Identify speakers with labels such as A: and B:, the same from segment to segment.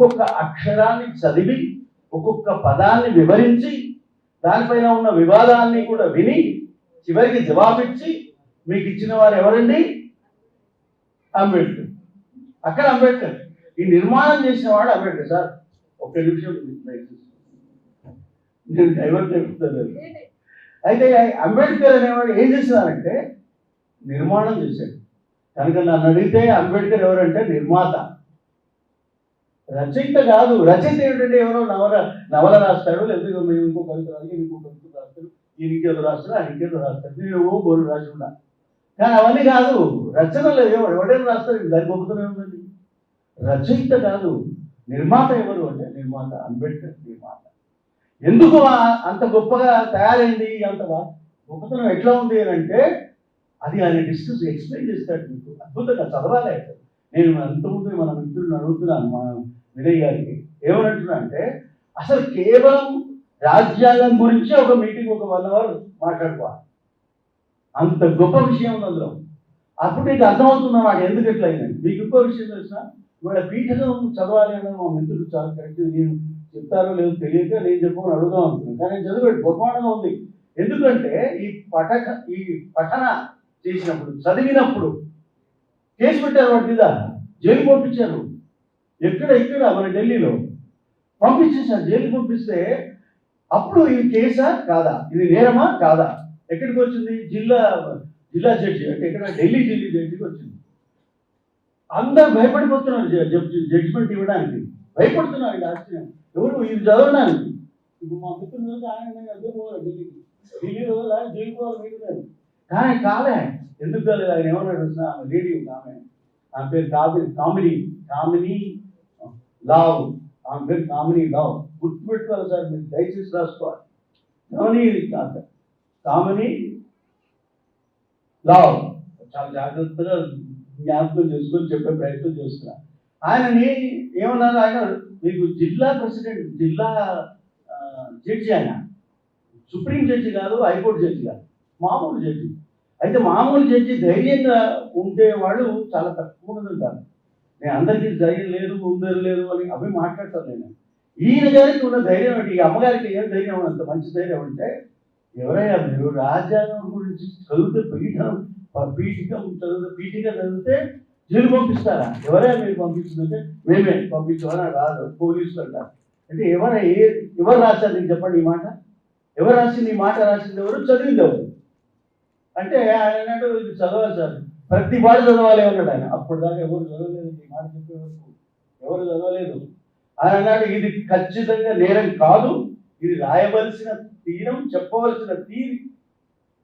A: ఒక్కొక్క అక్షరాన్ని చదివి ఒక్కొక్క పదాన్ని వివరించి దానిపైన ఉన్న వివాదాన్ని కూడా విని చివరికి జవాబిచ్చి మీకు ఇచ్చిన వారు ఎవరండి? అంబేద్కర్. అక్కడ అంబేద్కర్. ఈ నిర్మాణం చేసిన వాడు అంబేద్కర్. సార్ ఒక్క నిమిషం నేను డైవర్ట్ చెప్తాను అయితే అంబేద్కర్ అనేవాడు ఏం చేసినారంటే నిర్మాణం చేశాడు. కనుక నన్ను అడిగితే అంబేద్కర్ ఎవరంటే నిర్మాత. రచయిత కాదు రచయిత ఏంటంటే ఎవరో నవల నవల రాస్తాడు లేకపోతే మేము ఇంకో కవిత రాదు ఇంకో కవిత రాస్తాడు ఈయన ఇంకేదో రాస్తాడు ఆయన ఇంకేదో రాస్తాడు నేను ఓ రాసి ఉన్నా. కానీ అవన్నీ కాదు రచనలు ఎవరు ఎవడేం రాస్తారు దాని గొప్పతనం ఏముందండి? రచయిత కాదు నిర్మాత ఎవరు అంటే నిర్మాత అంబేద్కర్ నిర్మాత. ఎందుకు అంత గొప్పగా తయారైంది అంత గొప్పతనం ఎట్లా ఉంది అని అంటే అది ఆయన డిస్కస్ ఎక్స్ప్లెయిన్ చేస్తాడు మీకు. అద్భుతంగా చదవాలి నేను అంతకుముందు మన మిత్రులను అడుగుతున్నాను మా వినయ్ గారికి అంటే అసలు కేవలం రాజ్యాంగం గురించి ఒక మీటింగ్ ఒక వన్ అవర్ మాట్లాడుకోవాలి. అంత గొప్ప విషయం ఉంది అందులో. అప్పుడు నీకు అర్థమవుతుందా నాకు ఎందుకు ఎట్లా అయిందని? మీకు ఇంకో విషయం తెలిసిన ఇవాళ పీఠకం చదవాలి అని మా మిత్రులు చాలా కరెక్ట్ నేను చెప్తారో లేదో తెలియక నేను చెప్పమని అడుగుదాం అనుకున్నాను. కానీ నేను చదివాడు గొప్పగా ఉంది. ఎందుకంటే ఈ పఠక ఈ పఠన చేసినప్పుడు చదివినప్పుడు కేసు పెట్టారు వాటి మీద జైలు పంపించారు. ఎక్కడ ఇక్కడ మన ఢిల్లీలో పంపించేసారు జైలు పంపిస్తే అప్పుడు ఇది కేసా కాదా? ఇది నేరమా కాదా? ఎక్కడికి వచ్చింది? జిల్లా జిల్లా జడ్జి అంటే ఇక్కడ ఢిల్లీ ఢిల్లీ జడ్జికి వచ్చింది. అందరు భయపడిపోతున్నారు జడ్జిమెంట్ ఇవ్వడానికి. భయపడుతున్నారు ఆశ్చర్యం. ఎవరు? ఇది చదవడానికి ఇప్పుడు మా మిత్రులు ఆయన అద్దె పోవాలి ఢిల్లీకి. ఢిల్లీలో జైలు పోవాలి మీరు కానీ కాలే. ఎందుకు కాలేదు? ఆయన ఏమన్నాడు ఆమె లేడీ ఆమె ఆమె పేరు కాదు కామిని. కామిని లావ్ ఆమె పేరు కామిని లావ్ గుర్తుపెట్టుకోవాలి సార్ మీరు దయచేసి రాసుకోవాలి కామిని కాదు కామిని లావ్ చాలా జాగ్రత్తగా జ్ఞాపకం చేసుకొని చెప్పే ప్రయత్నం చేస్తున్నా. ఆయనని ఏమన్నారు? ఆయన మీకు జిల్లా ప్రెసిడెంట్ జిల్లా జడ్జి ఆయన. సుప్రీం జడ్జి కాదు హైకోర్టు జడ్జి కాదు. మామూలు జడ్జి. అయితే మామూలు జడ్జి ధైర్యంగా ఉండే వాళ్ళు చాలా తక్కువ మంది ఉంటారు. నేను అందరికీ ధైర్యం లేదు ఉందని లేదు అని అవి మాట్లాడతాను నేను. ఈయన గారికి ఉన్న ధైర్యం ఏంటి? ఈ అమ్మగారికి ఏం ధైర్యం అంత మంచి ధైర్యం అంటే ఎవరైనా మీరు రాజ్యాంగం గురించి చదివితే పీఠం పీఠికం చదివితే పీఠిక చదివితే జైలు పంపిస్తారా? ఎవరైనా మీరు పంపించిందంటే మేమే పంపించమని రాదు పోలీసులు అంటారు. అంటే ఎవరైనా ఏ ఎవరు రాశారు నీకు చెప్పండి ఈ మాట? ఎవరు రాసింది? ఈ మాట రాసింది ఎవరు? చదివింది ఎవరు? అంటే ఆయన ఇది చదవాలి సార్ ప్రతి వాడు చదవాలి అన్నాడు ఆయన. అప్పుడు దాకా ఎవరు చదవలేదు. ఈ మాట చెప్పే వరకు ఎవరు చదవలేదు. ఆయన అన్నాడు ఇది ఖచ్చితంగా నేరం కాదు. ఇది రాయవలసిన తీరం చెప్పవలసిన తీరి.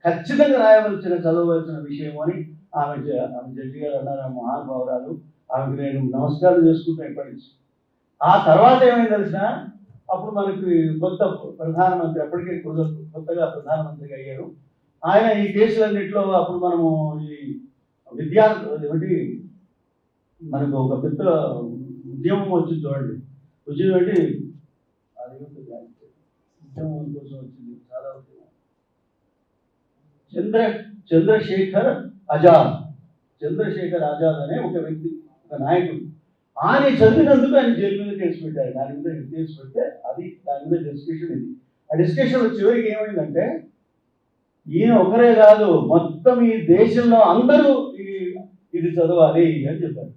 A: ఖచ్చితంగా రాయవలసిన చదవవలసిన విషయం అని ఆమె జ- ఆమె జడ్జి గారు అన్నారు. ఆ మహానుభావురాలు ఆమెకు నేను నమస్కారం చేసుకుంటాను ఇప్పటి నుంచి. ఆ తర్వాత ఏమైంది తెలిసిన? అప్పుడు మనకి కొత్త ప్రధానమంత్రి అప్పటికే కొత్తగా ప్రధానమంత్రిగా అయ్యారు. ఆయన ఈ కేసులన్నింటిలో అప్పుడు మనము ఈ విద్యా ఒకటి మనకు ఒక పెద్ద ఉద్యమం వచ్చింది చూడండి. వచ్చింది ఏంటి అది ఉద్యమం కోసం వచ్చింది. చాలా ఉద్యమం. చంద్ర చంద్రశేఖర్ ఆజాద్. చంద్రశేఖర్ ఆజాద్ అనే ఒక వ్యక్తి ఒక నాయకుడు. ఆయన చదివినందుకు ఆయన జైలు మీద కేసు పెట్టారు. దాని మీద కేసు పెడితే అది దాని మీద డిస్కషన్ ఇది. ఆ డిస్కషన్ చివరికి ఏమైందంటే ఈయన ఒకరే కాదు మొత్తం ఈ దేశంలో అందరూ ఈ ఇది చదవాలి అని చెప్పారు.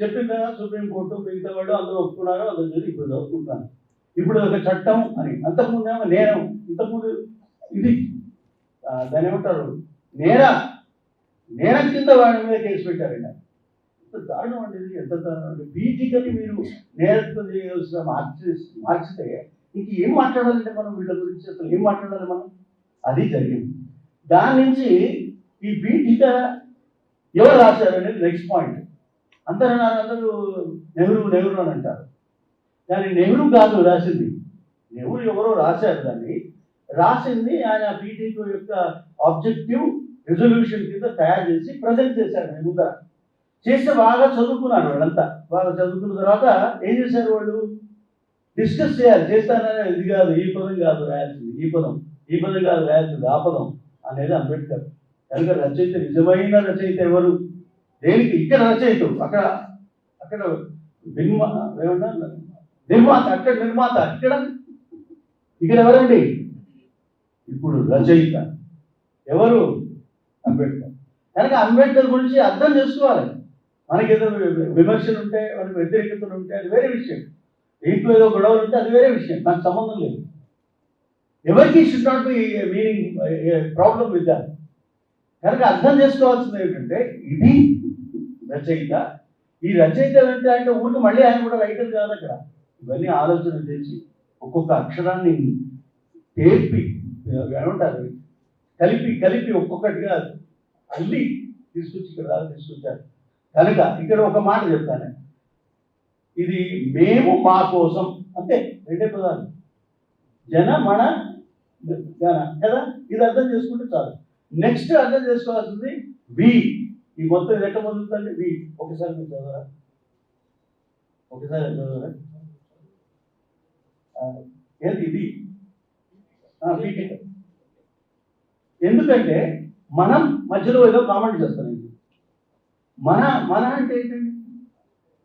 A: చెప్పిన తర్వాత సుప్రీంకోర్టు మిగతా వాళ్ళు అందరూ ఒప్పుకున్నారు అందరూ చదివి ఇప్పుడు చదువుకుంటాను ఇప్పుడు ఒక చట్టం అని అంతకుముందు ఏమో ఇంతకుముందు ఇది దాని ఏమంటారు? నేర నేర కింద వాడి మీద కేసు పెట్టారండి ఎంత దారుణం అండి ఇది ఎంత దారుణం అండి. మీరు నేరత్వం చేయవలసిన మార్చి మార్చితే ఇంక ఏం మాట్లాడాలంటే మనం వీళ్ళ గురించి? అసలు ఏం మాట్లాడాలి మనం? అది జరిగింది. దాని నుంచి ఈ పీఠిక ఎవరు రాశారు అనేది నెక్స్ట్ పాయింట్ అందరూ అన్నారు, అందరూ నెహ్రూ నెహ్రూ అని అంటారు. దాన్ని నెహ్రూ కాదు రాసింది. నెహ్రూ ఎవరో రాశారు దాన్ని. రాసింది ఆయన పీటీకి యొక్క ఆబ్జెక్టివ్ రెజల్యూషన్ కింద తయారు చేసి ప్రజెంట్ చేశారు ఆయన ముందర. చేస్తే బాగా చదువుకున్నారు వాళ్ళంతా. బాగా చదువుకున్న తర్వాత ఏం చేశారు వాళ్ళు? డిస్కస్ చేయాలి. చేస్తానని ఇది కాదు ఈ పదం కాదు రాయాల్సింది. ఈ పదం. ఈ పదం కాదు రాయాల్సింది. ఆ పదం. అనేది అంబేద్కర్. కనుక రచయిత నిజమైన రచయిత ఎవరు? దేనికి? ఇక్కడ రచయిత. అక్కడ అక్కడ భిన్మ ఏమన్నా? నిర్మాత అక్కడ నిర్మాత ఇక్కడ? ఇక్కడ ఎవరండి? ఇప్పుడు రచయిత. ఎవరు? అంబేద్కర్. కనుక అంబేద్కర్ గురించి అర్థం చేసుకోవాలి. మనకి ఏదో విమర్శలు ఉంటే మనకి వ్యతిరేకతలు ఉంటే అది వేరే విషయం. ఇంట్లో ఏదో గొడవలు ఉంటే అది వేరే విషయం. నాకు సంబంధం లేదు. ఎవరికి should not be meaning problem with దాన్ కనుక అర్థం చేసుకోవాల్సింది ఏంటంటే ఇది రచయిత. ఈ రచయిత అంటే అంటే ఊరికి మళ్ళీ ఆయన కూడా రైటర్ కాదు అక్కడ ఇవన్నీ ఆలోచన చేసి ఒక్కొక్క అక్షరాన్ని తేర్పి ఏమంటారు? కలిపి కలిపి ఒక్కొక్కటిగా అల్లి తీసుకొచ్చి ఇక్కడ తీసుకొచ్చారు. కనుక ఇక్కడ ఒక మాట చెప్తాను. ఇది మేము మా కోసం అంతే రెండే పదాలు. జన మన కదా? ఇది అర్థం చేసుకుంటే చాలు. నెక్స్ట్ అర్థం చేసుకోవాల్సింది వి ఈ మొత్తం ఇది ఎట్లా వి ఒకసారి మీరు చదవరా? ఒకసారి చదవరా? ఆ, ఇది? ఎందుకంటే మనం మధ్యలో ఏదో కామెంట్ చేస్తాం మన మన అంటే ఏంటండి?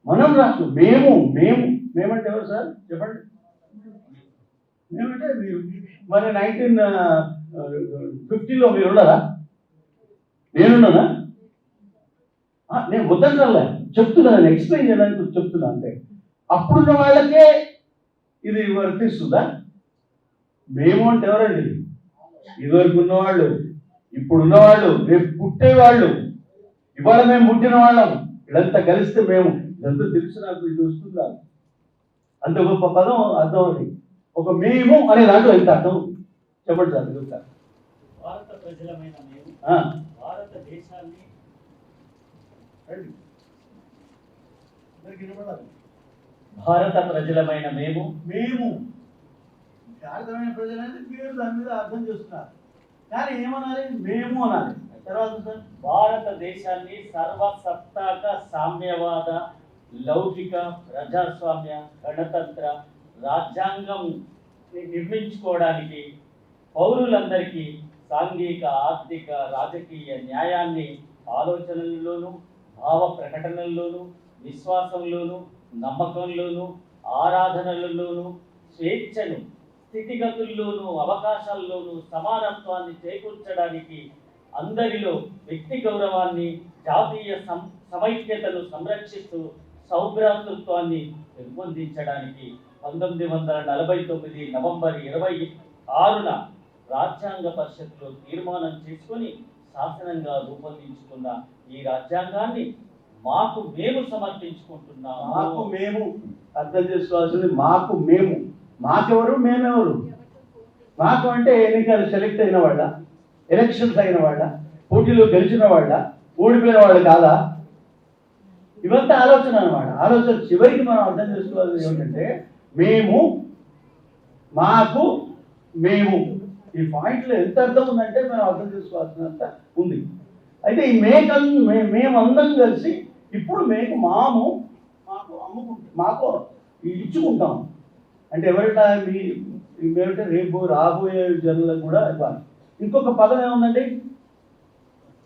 A: మనం రాష్ట్రం మేము మేము. మేమంటే ఎవరు సార్? చెప్పండి. మీరు మరి నైన్టీన్ ఫిఫ్టీలో మీరు ఉన్నారా? నేనున్నానా? ఆ, నేను చెప్తున్నా చెప్తున్నాను ఎక్స్ప్లెయిన్ చేయడానికి చెప్తున్నా అంటే అప్పుడున్న వాళ్ళకే ఇది వర్తిస్తుందా? మేము అంటే ఎవరండి? ఇదివరకు ఉన్నవాళ్ళు ఇప్పుడు ఉన్నవాళ్ళు రేపు పుట్టేవాళ్ళు. ఇవాళ మేము పుట్టిన వాళ్ళం. ఇదంతా కలిస్తే మేము ఇదంతా తెలుసు నాకు ఇది వస్తుందా? అంత గొప్ప పదం అర్థం అది ఒక మేము అనే దాంట్లో ఎంత అర్థం? చెప్పండి సార్ చెప్తా
B: భారత ప్రజలమైన మేము భారతదేశాన్ని. భారత ప్రజలమైన మేము.
A: మేము. అర్థమైన ప్రజలంటే మీరు దాని మీద అర్థం చేస్తున్నారు కానీ ఏమనాలి? మేము అనాలి. తర్వాత సార్.
B: భారతదేశాన్ని సర్వసత్తాక సామ్యవాద లౌకిక ప్రజాస్వామ్య గణతంత్ర రాజ్యాంగం నిర్మించుకోవడానికి పౌరులందరికీ సాంఘిక ఆర్థిక రాజకీయ న్యాయాన్ని ఆలోచనల్లోనూ భావ ప్రకటనల్లోనూ విశ్వాసంలోనూ నమ్మకంలోనూ ఆరాధనలలోనూ స్వేచ్ఛను స్థితిగతుల్లోనూ అవకాశాల్లోనూ సమానత్వాన్ని చేకూర్చడానికి అందరిలో వ్యక్తి గౌరవాన్ని జాతీయ సం సమైక్యతను సంరక్షిస్తూ సౌభ్రాతృత్వాన్ని పెంపొందించడానికి పంతొమ్మిది వందల నలభై తొమ్మిది నవంబర్ ఇరవై ఆరున రాజ్యాంగ పరిషత్లో తీర్మానం చేసుకొని శాసనంగా రూపొందించుకున్న ఈ రాజ్యాంగాన్ని మాకు మేము
A: మాకు మేము అర్థం చేసుకోవాల్సింది మాకు మేము. మాకెవరు? మేమెవరు? మాకు అంటే ఎన్నికలు సెలెక్ట్ అయిన వాళ్ళ ఎలక్షన్స్ అయిన వాళ్ళ పోటీలో గెలిచిన వాళ్ళ ఓడిపోయిన వాళ్ళు కాదా? ఇవంతా ఆలోచన అన్నమాట. ఆలోచన చివరికి మనం అర్థం చేసుకోవాల్సింది ఏమిటంటే మేము మాకు మేము. ఈ పాయింట్లో ఎంత అర్థం ఉందంటే మేము అర్థం చేసుకోవాల్సినంత ఉంది. అయితే ఈ మేక మేమందరం కలిసి ఇప్పుడు మేకు మాము మాకు అమ్ముకుంటాం మాకు ఇచ్చుకుంటాం అంటే ఎవరైనా మీ మేమంటే రేపు రాబోయే జనులకు కూడా ఇవ్వాలి. ఇంకొక పదం ఏముందండి?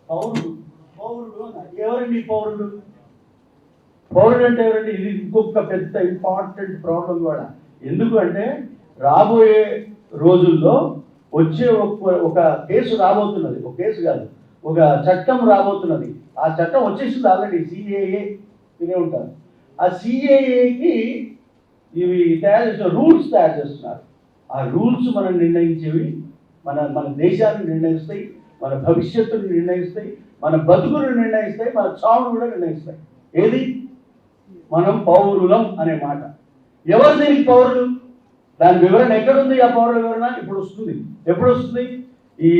A: పౌరుడు. పౌరుడు ఎవరండి ఈ పౌరుడు? పౌరుడు అంటే ఎవరండి? ఇది ఇంకొక పెద్ద ఇంపార్టెంట్ ప్రాబ్లం కూడా. ఎందుకంటే రాబోయే రోజుల్లో వచ్చే ఒక ఒక కేసు రాబోతున్నది. ఒక కేసు కాదు. ఒక చట్టం రాబోతున్నది. ఆ చట్టం వచ్చేసింది ఆల్రెడీ సిఏఏ వినే ఉంటారు. ఆ సిఏఏకి ఇవి తయారు చేసిన రూల్స్ తయారు చేస్తున్నారు. ఆ రూల్స్ మనం నిర్ణయించేవి మన మన దేశాన్ని నిర్ణయిస్తాయి మన భవిష్యత్తును నిర్ణయిస్తాయి మన బతుకును నిర్ణయిస్తాయి మన చావును కూడా నిర్ణయిస్తాయి. ఏది? మనం పౌరులం అనే మాట. ఎవరు దీనికి పౌరులు? దాని వివరణ ఎక్కడుంది? ఆ పౌరుల వివరణ ఇప్పుడు వస్తుంది. ఎప్పుడు వస్తుంది? ఈ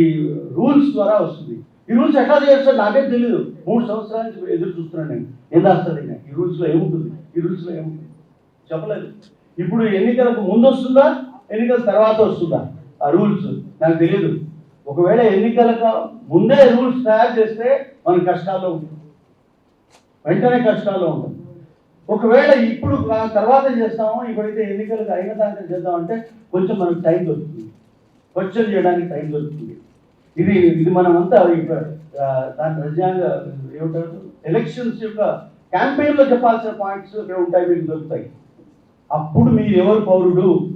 A: రూల్స్ ద్వారా వస్తుంది. ఈ రూల్స్ ఎట్లా చేస్తారు నాకే తెలియదు మూడు సంవత్సరాల నుంచి ఎదురు చూస్తున్నాను నేను. ఏం రాస్తుంది ఈ రూల్స్లో ఏముంటుంది? ఈ రూల్స్లో ఏముంటుంది? చెప్పలేదు. ఇప్పుడు ఎన్నికలకు ముందు వస్తుందా? ఎన్నికల తర్వాత వస్తుందా? ఆ రూల్స్. నాకు తెలియదు ఒకవేళ ఎన్నికలకు ముందే రూల్స్ తయారు చేస్తే మనం కష్టాల్లో ఉంటుంది వెంటనే కష్టాల్లో ఉంటుంది ఒకవేళ ఇప్పుడు తర్వాత చేస్తామో ఇప్పుడైతే ఎన్నికలకు అయిన దాంట్లో చేద్దామంటే కొంచెం మనకు టైం దొరుకుతుంది. క్వశ్చన్ చేయడానికి టైం దొరుకుతుంది. ఇది ఇది మనమంతా దాని రాజ్యాంగ ఏమంటారు? ఎలక్షన్స్ యొక్క క్యాంపెయిన్లో చెప్పాల్సిన పాయింట్స్ ఇక్కడ ఉంటాయి మీకు దొరుకుతాయి. అప్పుడు మీరు ఎవరు పౌరుడు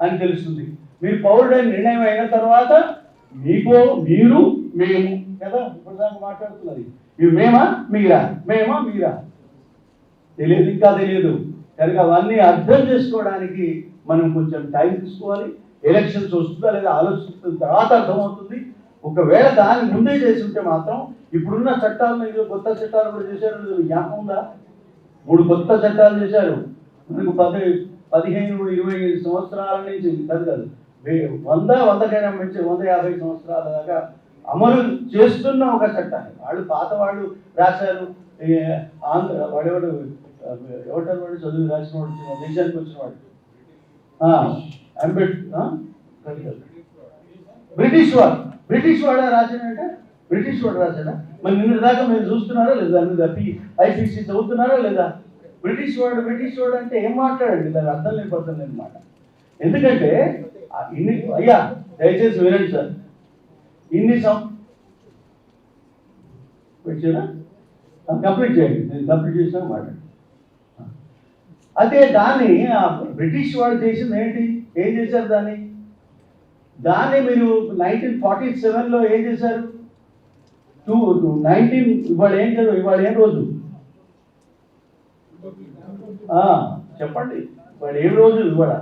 A: అని తెలుస్తుంది. మీరు పౌరుడు అని నిర్ణయం అయిన తర్వాత మీకో మీరు మేము. కదా? ఇప్పుడు దాకా మాట్లాడుతున్నది. మీరు మేమా? మీరా? మేమా? మీరా? తెలియదు ఇంకా తెలియదు. కనుక అవన్నీ అర్థం చేసుకోవడానికి మనం కొంచెం టైం తీసుకోవాలి. ఎలక్షన్స్ వస్తుందా లేదా ఆలోచిస్తున్న తర్వాత అర్థమవుతుంది. ఒకవేళ దాని ముందే చేసి ఉంటే మాత్రం ఇప్పుడున్న చట్టాలను ఇది కొత్త చట్టాలు కూడా చేశారు. జ్ఞాపకం ఉందా? మూడు కొత్త చట్టాలు చేశారు. మనకు పది పదిహేను ఇరవై ఐదు సంవత్సరాల నుంచి కాదు కాదు వంద వందకైనా మించి వంద యాభై సంవత్సరాల దాకా అమలు చేస్తున్న ఒక చట్టాన్ని. వాళ్ళు పాత వాళ్ళు రాశారు. ఆంధ్ర వాడేవాడు ఎవటర్ వాడు చదువు రాసిన వాడు దేశానికి వచ్చిన వాడు. ఆ, బ్రిటిష్. వాడు. బ్రిటిష్ వాడా రాశాడంటే బ్రిటిష్ వాడు రాశాడా? మరి నిన్న దాకా మీరు చూస్తున్నారా లేదా? మీద ఐపీసీ చదువుతున్నారా లేదా? బ్రిటిష్ వాడు బ్రిటిష్ వాడు అంటే ఏం మాట్లాడండి? దాని అర్థం లేని పర్థం మాట. ఎందుకంటే ఇన్ని అయ్యా దయచేసి వినండి సార్. ఇన్ని సం కంప్లీట్ చేయండి. నేను కంప్లీట్ చేసిన మాట్లాడు. అదే దాన్ని ఆ బ్రిటిష్ వాళ్ళు చేసింది ఏంటి? ఏం చేశారు దాన్ని? దాన్ని మీరు నైన్టీన్ ఫార్టీ సెవెన్లో ఏం చేశారు? టూ నైన్టీన్ ఇవాళ ఏం చదువు ఇవాళ ఏం రోజు? చెప్పండి. ఇవాళ ఏం రోజు ఇవాళ?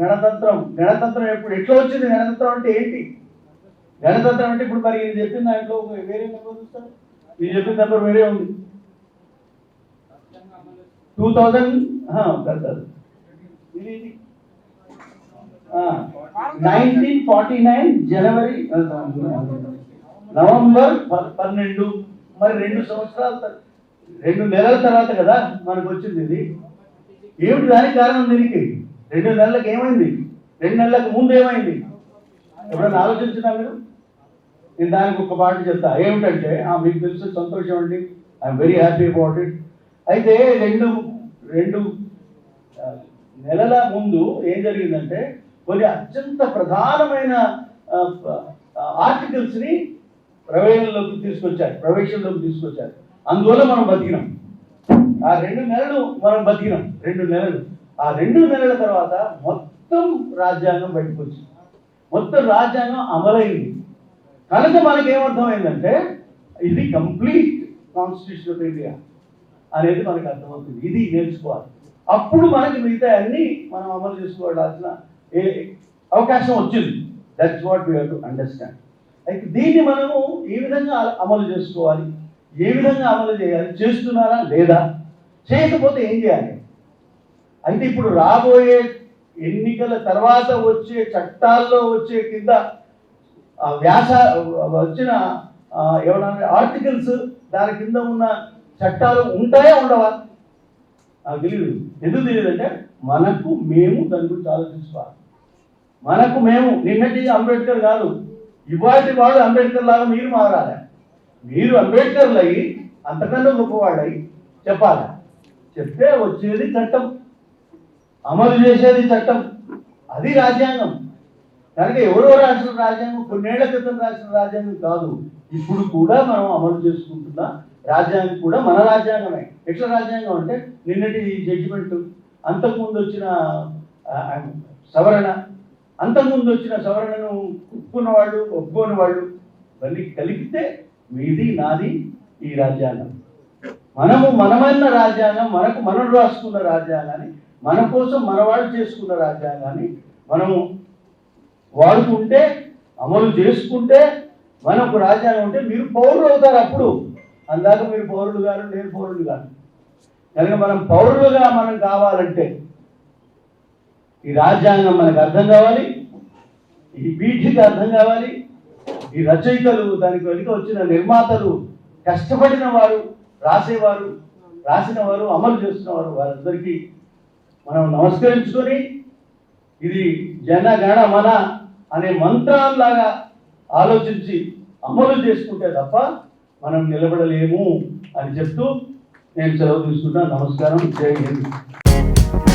A: గణతంత్రం. గణతంత్రం ఎప్పుడు? ఎట్లా వచ్చింది గణతంత్రం అంటే ఏంటి? గణతంత్రం అంటే ఇప్పుడు మరి ఇది చెప్పిన దాంట్లో వేరే నెంబర్ చూస్తారు? ఇది చెప్పిన నెంబర్ వేరే ఉంది. టూ థౌజండ్ కాదు నైన్టీన్ ఫార్టీ నైన్ జనవరి నవంబర్ ప- పన్నెండు. మరి రెండు సంవత్సరాల రెండు నెలల తర్వాత కదా మనకు వచ్చింది ఇది. ఏమిటి దానికి కారణం దీనికి? రెండు నెలలకు ఏమైంది? రెండు నెలలకు ముందు ఏమైంది? ఎప్పుడన్నా ఆలోచించినా మీరు? నేను దానికి ఒక పాట చెప్తా. ఏమిటంటే ఆ, మీకు తెలుసు సంతోషం అండి. I'm very happy about it అయితే రెండు రెండు నెలల ముందు ఏం జరిగిందంటే కొన్ని అత్యంత ప్రధానమైన ఆర్టికల్స్ని ప్రవేశంలోకి తీసుకొచ్చారు ప్రవేశంలోకి తీసుకొచ్చారు. అందువల్ల మనం బతికినాం. ఆ రెండు నెలలు మనం బతికినాం రెండు నెలలు. ఆ రెండు నెలల తర్వాత మొత్తం రాజ్యాంగం బయటకు వచ్చింది. మొత్తం రాజ్యాంగం అమలైంది. కనుక మనకి ఏమర్థమైందంటే ఇది కంప్లీట్ కాన్స్టిట్యూషన్ ఆఫ్ ఇండియా. అనేది మనకు అర్థమవుతుంది. ఇది నేర్చుకోవాలి. అప్పుడు మనకి మిగతా అన్ని మనం అమలు చేసుకోవాల్సిన ఏ అవకాశం వచ్చింది. That's what we to understand అయితే దీన్ని మనము ఏ విధంగా అమలు చేసుకోవాలి? ఏ విధంగా అమలు చేయాలి? చేస్తున్నారా? లేదా? చేయకపోతే ఏం చేయాలి? అయితే ఇప్పుడు రాబోయే ఎన్నికల తర్వాత వచ్చే చట్టాల్లో వచ్చే కింద వ్యాస వచ్చిన ఏమన్నా ఆర్టికల్స్ దాని కింద ఉన్న చట్టాలు ఉంటాయా ఉండవా? నాకు తెలియదు ఎందుకు తెలియదంటే మనకు మేము దాని గురించి ఆలోచించుకోవాలి మనకు మేము నిన్నటి అంబేద్కర్ కాదు. ఇవాటి వాడు అంబేద్కర్ లాగా మీరు మారాలి. మీరు అంబేద్కర్లు అయ్యి అంతకన్నా గొప్పవాడై చెప్పాలి. చెప్తే వచ్చేది చట్టం. అమలు చేసేది చట్టం. అది రాజ్యాంగం. కనుక ఎవరో రాసిన రాజ్యాంగం కొన్నేళ్ళ క్రితం రాసిన రాజ్యాంగం కాదు. ఇప్పుడు కూడా మనం అమలు చేసుకుంటున్నా రాజ్యాంగం కూడా మన రాజ్యాంగమే. ఎట్లా రాజ్యాంగం అంటే నిన్నటి జడ్జిమెంట్ అంతకుముందు వచ్చిన సవరణ. అంతకుముందు వచ్చిన సవరణను ఒప్పుకున్న వాళ్ళు ఒప్పుకోని వాళ్ళు మళ్ళీ కలిపితే మీది నాది ఈ రాజ్యాంగం. మనము మనమైన రాజ్యాంగం మనకు మనం రాసుకున్న రాజ్యాంగాన్ని మన కోసం మనవాళ్ళు చేసుకున్న రాజ్యాంగాన్ని మనము వాడుకుంటే అమలు చేసుకుంటే మనకు రాజ్యాంగం ఉంటే మీరు పౌరులు అవుతారు అప్పుడు. అందాక మీరు పౌరులు గారు నేను పౌరులు కాదు కనుక మనం పౌరులుగా మనం కావాలంటే ఈ రాజ్యాంగం మనకు అర్థం కావాలి ఈ పీఠిక అర్థం కావాలి ఈ రచయితలు దానికి వెనుక వచ్చిన నిర్మాతలు కష్టపడిన వారు రాసేవారు రాసిన వారు అమలు చేస్తున్న వారు వారందరికీ మనం నమస్కరించుకొని ఇది జనగణ మన అనే మంత్రాల్లాగా ఆలోచించి అమలు చేసుకుంటే తప్ప మనం నిలబడలేము అని చెప్తూ నేను సెలవు తీసుకుంటా నమస్కారం. జై హింద్.